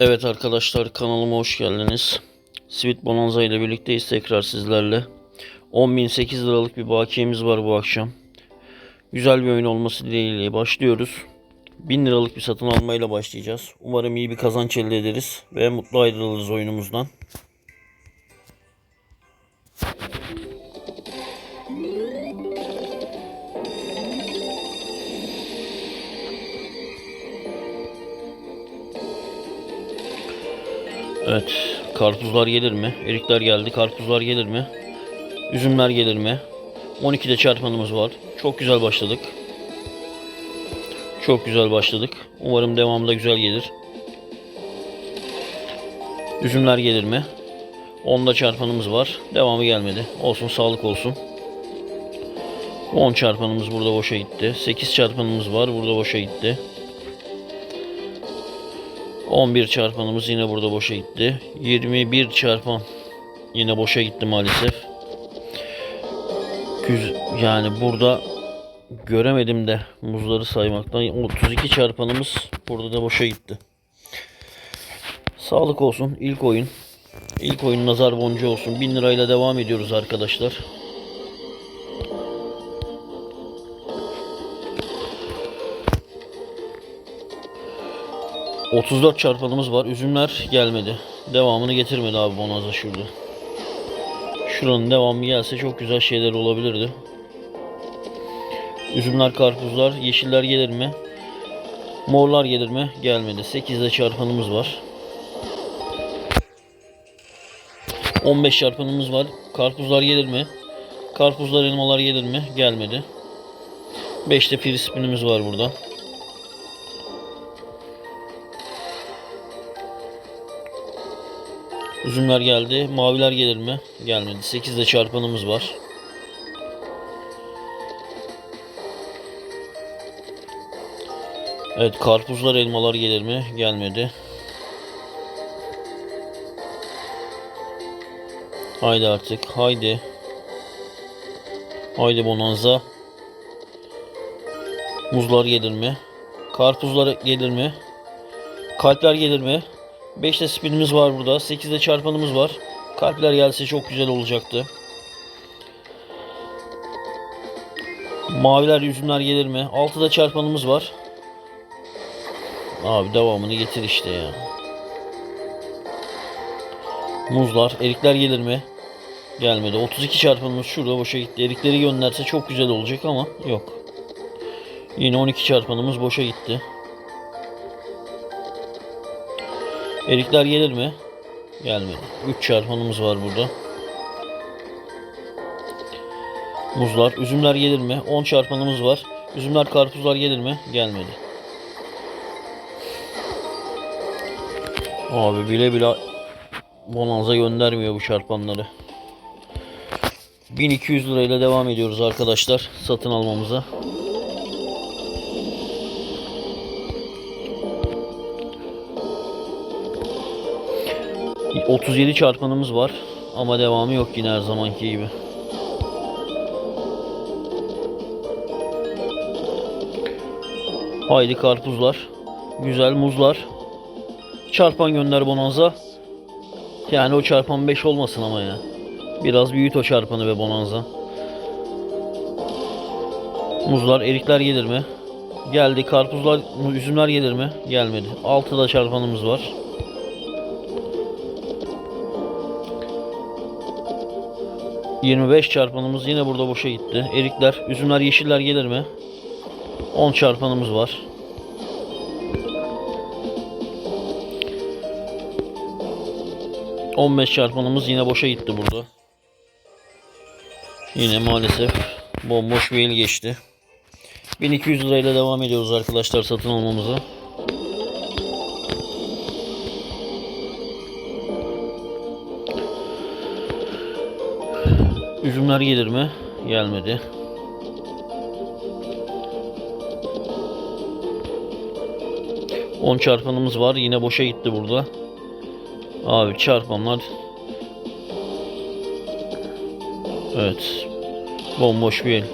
Evet arkadaşlar kanalıma hoş geldiniz. Sweet Bonanza ile birlikteyiz tekrar sizlerle. 10.008 liralık bir bakiyemiz var bu akşam. Güzel bir oyun olması dileğiyle başlıyoruz. 1000 liralık bir satın almayla başlayacağız. Umarım iyi bir kazanç elde ederiz ve mutlu ayrılırız oyunumuzdan. Evet. Karpuzlar gelir mi? Erikler geldi. Karpuzlar gelir mi? Üzümler gelir mi? 12'de çarpanımız var. Çok güzel başladık. Çok güzel başladık. Umarım devamında güzel gelir. Üzümler gelir mi? 10'da çarpanımız var. Devamı gelmedi. Olsun sağlık olsun. 10 çarpanımız burada boşa gitti. 8 çarpanımız var. Burada boşa gitti. 11 çarpanımız yine burada boşa gitti. 21 çarpan yine boşa gitti maalesef. Yani burada göremedim de muzları saymaktan 32 çarpanımız burada da boşa gitti. Sağlık olsun ilk oyun. İlk oyun nazar boncuğu olsun. 1000 lirayla devam ediyoruz arkadaşlar. ...34 çarpanımız var. Üzümler gelmedi. Devamını getirmedi abi Bonaza şurada. Şuranın devamı gelse çok güzel şeyler olabilirdi. Üzümler, karpuzlar, yeşiller gelir mi? Morlar gelir mi? Gelmedi. 8'de çarpanımız var. 15 çarpanımız var. Karpuzlar gelir mi? Karpuzlar, elmalar gelir mi? Gelmedi. 5'te frispinimiz var burada. Üzümler geldi. Maviler gelir mi? Gelmedi. 8'de çarpanımız var. Evet karpuzlar elmalar gelir mi? Gelmedi. Haydi artık. Haydi. Haydi bonanza. Muzlar gelir mi? Karpuzlar gelir mi? Kalpler gelir mi? 5'te spinimiz var burada. 8'de çarpanımız var. Kalpler gelse çok güzel olacaktı. Maviler yüzümler gelir mi? 6'da çarpanımız var. Abi devamını getir işte ya. Muzlar, erikler gelir mi? Gelmedi. 32 çarpanımız şurada boşa gitti. Erikleri gönderse çok güzel olacak ama yok. Yine 12 çarpanımız boşa gitti. Erikler gelir mi? Gelmedi. 3 çarpanımız var burada. Muzlar, üzümler gelir mi? 10 çarpanımız var. Üzümler, karpuzlar gelir mi? Gelmedi. Abi bile bile Bonanza göndermiyor bu çarpanları. 1200 lirayla devam ediyoruz arkadaşlar satın almamıza. ...37 çarpanımız var... ...ama devamı yok yine her zamanki gibi. Haydi karpuzlar... ...güzel muzlar... Çarpan gönder Bonanza. Yani o çarpan 5 olmasın ama ya. Biraz büyüt o çarpanı be Bonanza. Muzlar, erikler gelir mi? Geldi. Karpuzlar, üzümler gelir mi? Gelmedi. 6'da çarpanımız var. ...25 çarpanımız yine burada boşa gitti. Erikler, üzümler, yeşiller gelir mi? 10 çarpanımız var. 15 çarpanımız yine boşa gitti burada. Yine maalesef bomboş bir el geçti. 1200 lirayla devam ediyoruz arkadaşlar satın almamıza. Üzümler gelir mi? Gelmedi. On çarpanımız var. Yine boşa gitti burada. Abi çarpanlar Evet Bomboş bir el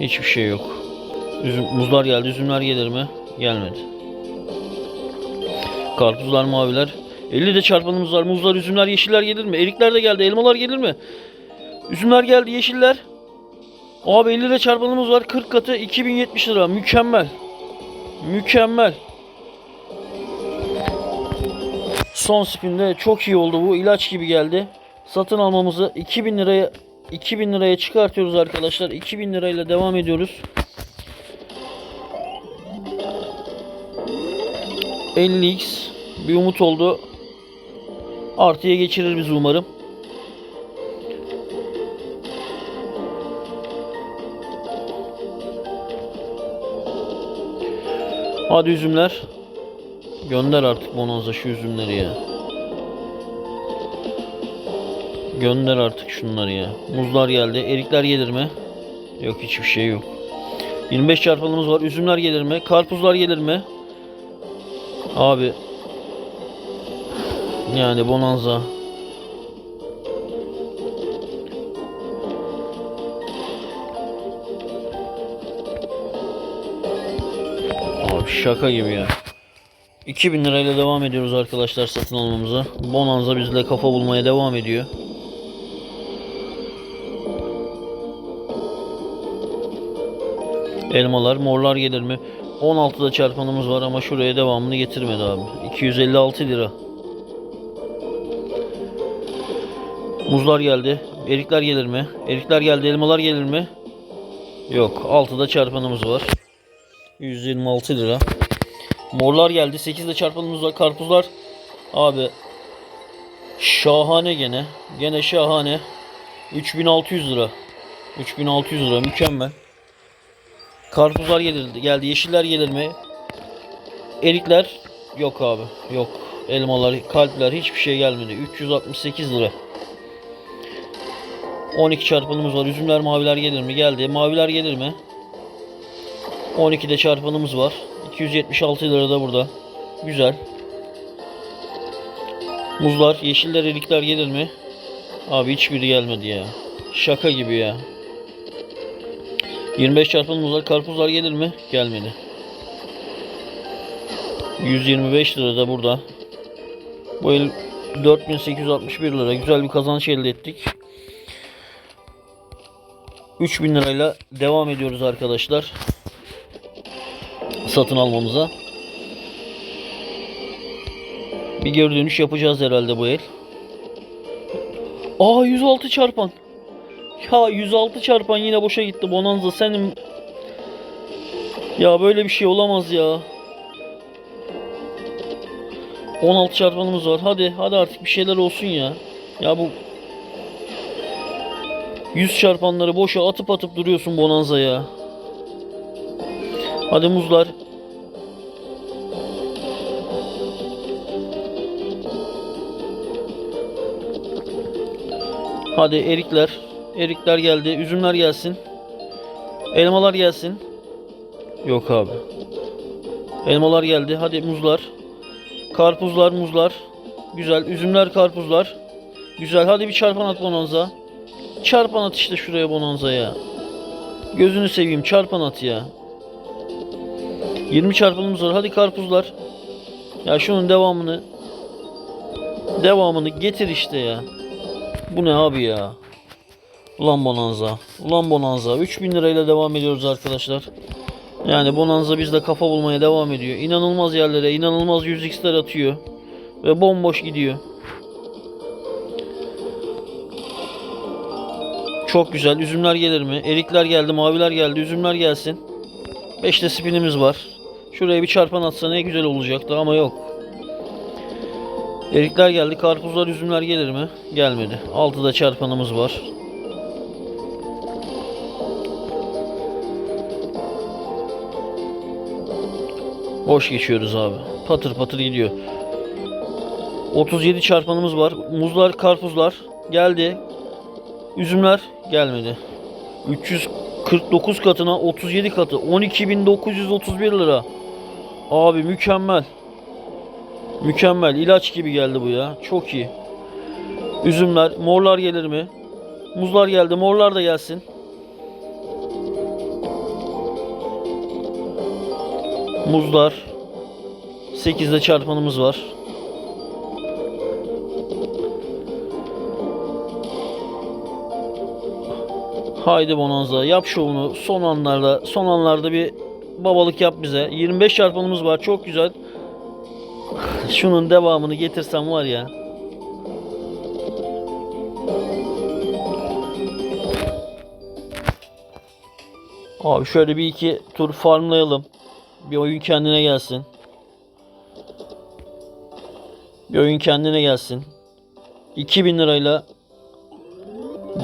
Hiçbir şey yok Üzüm, Muzlar geldi üzümler gelir mi? Gelmedi Karpuzlar maviler. 50 de çarpanımız var. Muzlar, üzümler, yeşiller gelir mi? Erikler de geldi. Elmalar gelir mi? Üzümler geldi. Yeşiller. Abi 50 de çarpanımız var. 40 katı 2070 lira. Mükemmel. Mükemmel. Son spinde çok iyi oldu bu. ilaç gibi geldi. Satın almamızı 2000 liraya 2000 liraya çıkartıyoruz arkadaşlar. 2000 lirayla devam ediyoruz. 50x bir umut oldu. Artıya geçirir biz umarım. Hadi üzümler. Gönder artık bonanza şu üzümleri ya. Gönder artık şunları ya. Muzlar geldi. Erikler gelir mi? Yok hiçbir şey yok. 25 çarpanımız var. Üzümler gelir mi? Karpuzlar gelir mi? Abi. Yani bonanza. Abi şaka gibi ya. 2000 lirayla devam ediyoruz arkadaşlar satın almamıza. Bonanza bizle kafa bulmaya devam ediyor. Elmalar, morlar gelir mi? 16'da çarpanımız var ama şuraya devamını getirmedi abi. 256 lira. Muzlar geldi. Erikler gelir mi? Erikler geldi. Elmalar gelir mi? Yok. 6'da çarpanımız var. 126 lira. Morlar geldi. 8'de çarpanımız var. Karpuzlar. Abi. Şahane gene. Gene şahane. 3600 lira. 3600 lira. Mükemmel. Karpuzlar gelir, geldi. Yeşiller gelir mi? Erikler yok abi. Yok. Elmalar, kalpler hiçbir şey gelmedi. 368 lira. 12 çarpanımız var. Üzümler, maviler gelir mi? Geldi. Maviler gelir mi? 12'de çarpanımız var. 276 lira da burada. Güzel. Muzlar, yeşiller, erikler gelir mi? Abi hiçbiri gelmedi ya. Şaka gibi ya. 25 çarpı muzlar, karpuzlar gelir mi? Gelmedi. 125 lira da burada. Bu el 4861 lira. Güzel bir kazanç elde ettik. 3000 lirayla devam ediyoruz arkadaşlar. Satın almamıza. Bir geri dönüş yapacağız herhalde bu el. Aa 106 çarpan. Ya 106 çarpan yine boşa gitti Bonanza senin. Ya böyle bir şey olamaz ya. 16 çarpanımız var. Hadi hadi artık bir şeyler olsun ya. Ya bu 100 çarpanları boşa atıp atıp duruyorsun Bonanza ya. Hadi muzlar. Hadi erikler. Erikler geldi. Üzümler gelsin. Elmalar gelsin. Yok abi. Elmalar geldi. Hadi muzlar. Karpuzlar, muzlar. Güzel. Üzümler, karpuzlar. Güzel. Hadi bir çarpan at bonanza. Çarpan at işte şuraya bonanza ya. Gözünü seveyim çarpan at ya. 20 çarpanımız var. Hadi karpuzlar. Ya şunun devamını devamını getir işte ya. Bu ne abi ya? Ulan Bonanza. Ulan Bonanza. 3000 lirayla devam ediyoruz arkadaşlar. Yani Bonanza bizde kafa bulmaya devam ediyor. İnanılmaz yerlere, inanılmaz 100x'ler atıyor. Ve bomboş gidiyor. Çok güzel. Üzümler gelir mi? Erikler geldi, maviler geldi. Üzümler gelsin. 5'te spinimiz var. Şuraya bir çarpan atsa ne güzel olacaktı ama yok. Erikler geldi. Karpuzlar, üzümler gelir mi? Gelmedi. 6'da çarpanımız var. Boş geçiyoruz abi. Patır patır gidiyor. 37 çarpanımız var. Muzlar, karpuzlar geldi. Üzümler gelmedi. 349 katına 37 katı 12.931 lira. Abi mükemmel. Mükemmel. ilaç gibi geldi bu ya. Çok iyi. Üzümler, morlar gelir mi? Muzlar geldi. Morlar da gelsin. Muzlar. 8'de çarpanımız var. Haydi Bonanza yap şovunu. Son anlarda son anlarda bir babalık yap bize. 25 çarpanımız var. Çok güzel. Şunun devamını getirsem var ya. Abi şöyle bir iki tur farmlayalım. Bir oyun kendine gelsin. Bir oyun kendine gelsin. 2000 lirayla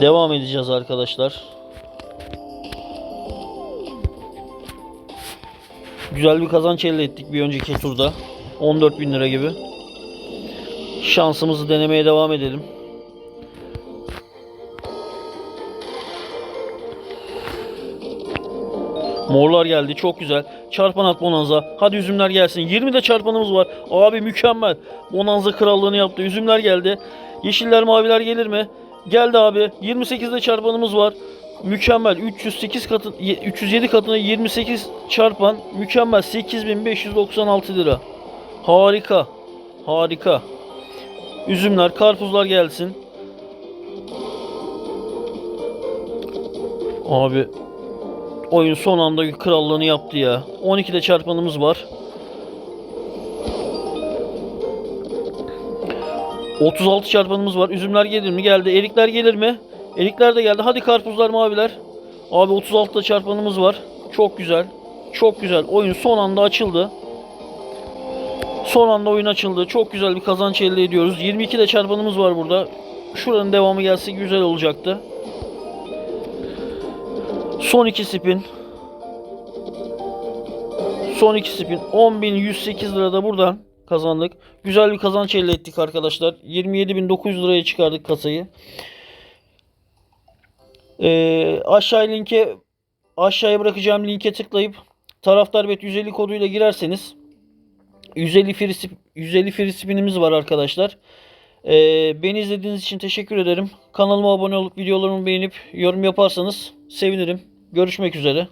devam edeceğiz arkadaşlar. Güzel bir kazanç elde ettik bir önceki turda. 14 bin lira gibi. Şansımızı denemeye devam edelim. Morlar geldi çok güzel. Çarpan at Bonanza. Hadi üzümler gelsin. 20 de çarpanımız var. Abi mükemmel. Bonanza krallığını yaptı. Üzümler geldi. Yeşiller maviler gelir mi? Geldi abi. 28'de çarpanımız var. Mükemmel. 308 katı 307 katına 28 çarpan. Mükemmel. 8596 lira. Harika. Harika. Üzümler, karpuzlar gelsin. Abi oyun son anda krallığını yaptı ya. 12'de çarpanımız var. 36 çarpanımız var. Üzümler gelir mi? Geldi. Erikler gelir mi? Erikler de geldi. Hadi karpuzlar, maviler. Abi 36'da çarpanımız var. Çok güzel. Çok güzel. Oyun son anda açıldı. Son anda oyun açıldı. Çok güzel bir kazanç elde ediyoruz. 22'de çarpanımız var burada. Şuranın devamı gelse güzel olacaktı. Son iki spin. Son iki spin. 10.108 lira da buradan kazandık. Güzel bir kazanç elde ettik arkadaşlar. 27.900 liraya çıkardık kasayı. Ee, aşağı linke aşağıya bırakacağım linke tıklayıp taraftar bet 150 koduyla girerseniz 150 free, sp- 150 free spinimiz var arkadaşlar. Ee, beni izlediğiniz için teşekkür ederim. Kanalıma abone olup videolarımı beğenip yorum yaparsanız sevinirim. Görüşmek üzere.